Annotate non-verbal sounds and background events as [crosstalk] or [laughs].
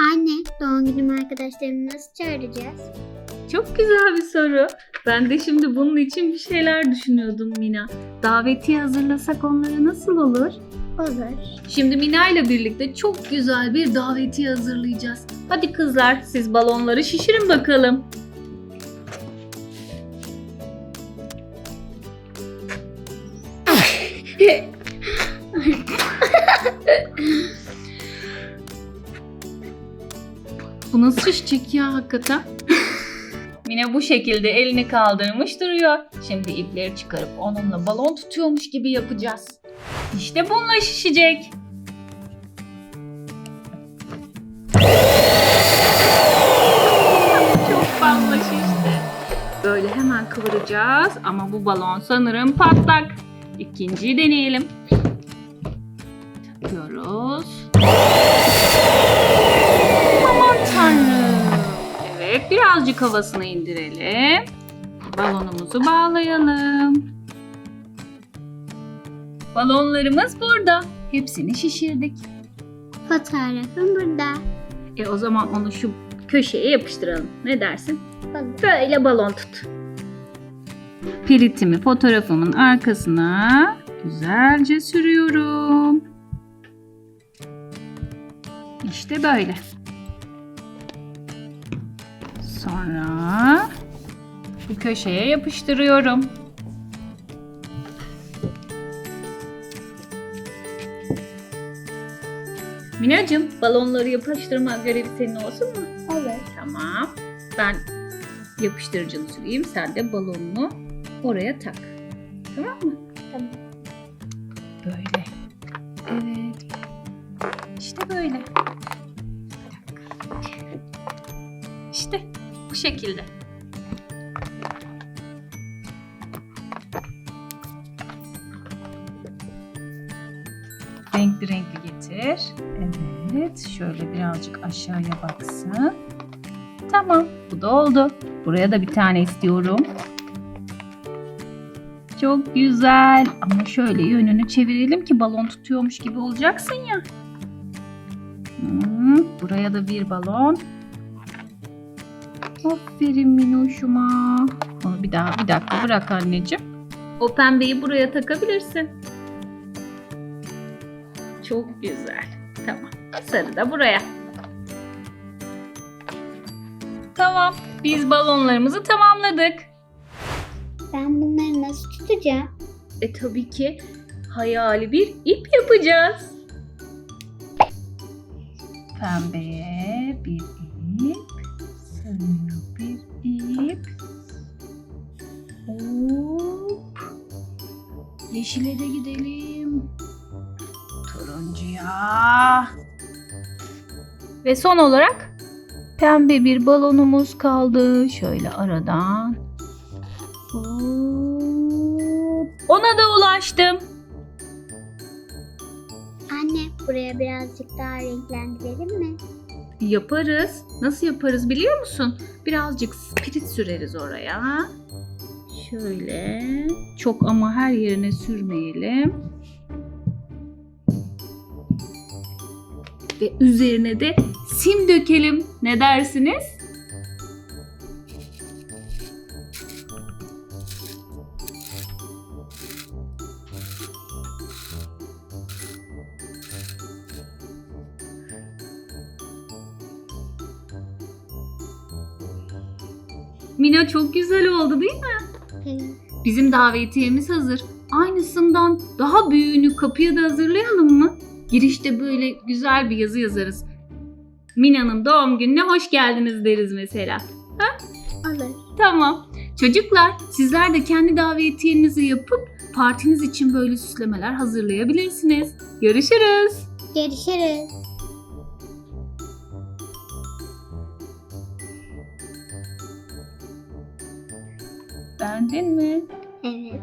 Anne, doğum günüm arkadaşlarımı nasıl çağıracağız? Çok güzel bir soru. Ben de şimdi bunun için bir şeyler düşünüyordum Mina. Davetiye hazırlasak onlara nasıl olur? Olur. Şimdi Mina ile birlikte çok güzel bir davetiye hazırlayacağız. Hadi kızlar siz balonları şişirin bakalım. [laughs] Bu şişecek ya hakikaten? [laughs] Mine bu şekilde elini kaldırmış duruyor. Şimdi ipleri çıkarıp onunla balon tutuyormuş gibi yapacağız. İşte bununla şişecek. Çok fazla şişti. Böyle hemen kıvıracağız ama bu balon sanırım patlak. İkinciyi deneyelim. Takıyoruz. Birazcık havasını indirelim. Balonumuzu bağlayalım. Balonlarımız burada. Hepsini şişirdik. Fotoğrafım burada. E o zaman onu şu köşeye yapıştıralım. Ne dersin? Böyle balon tut. Piritimi fotoğrafımın arkasına güzelce sürüyorum. İşte böyle. Sonra bu köşeye yapıştırıyorum. Minacığım balonları yapıştırma görevi senin olsun mu? Olur. Tamam. Ben yapıştırıcını süreyim. Sen de balonunu oraya tak. Tamam mı? Tamam. Böyle. Evet. İşte böyle. İşte bu şekilde. Renkli renkli getir. Evet. Şöyle birazcık aşağıya baksın. Tamam. Bu da oldu. Buraya da bir tane istiyorum. Çok güzel. Ama şöyle yönünü çevirelim ki balon tutuyormuş gibi olacaksın ya. Hmm, buraya da bir balon. Aferin Minoş'uma. Onu bir daha bir dakika bırak anneciğim. O pembeyi buraya takabilirsin. Çok güzel. Tamam. Sarı da buraya. Tamam. Biz balonlarımızı tamamladık. Ben bunları nasıl tutacağım? E tabii ki hayali bir ip yapacağız. Pembeye bir ip, sarıya bir ip. Hop. Yeşile de gidelim. Turuncuya. Ve son olarak pembe bir balonumuz kaldı. Şöyle aradan Hop. Ona da ulaştım. Anne, buraya birazcık daha renklendirelim mi? Yaparız. Nasıl yaparız biliyor musun? Birazcık spirit süreriz oraya. Şöyle. Çok ama her yerine sürmeyelim. Ve üzerine de sim dökelim. Ne dersiniz? Mina çok güzel oldu değil mi? Evet. Bizim davetiyemiz hazır. Aynısından daha büyüğünü kapıya da hazırlayalım mı? Girişte böyle güzel bir yazı yazarız. Mina'nın doğum gününe hoş geldiniz deriz mesela. Olur. Tamam. Çocuklar sizler de kendi davetiyenizi yapıp partiniz için böyle süslemeler hazırlayabilirsiniz. Görüşürüz. Görüşürüz. Beğendin mi? Evet.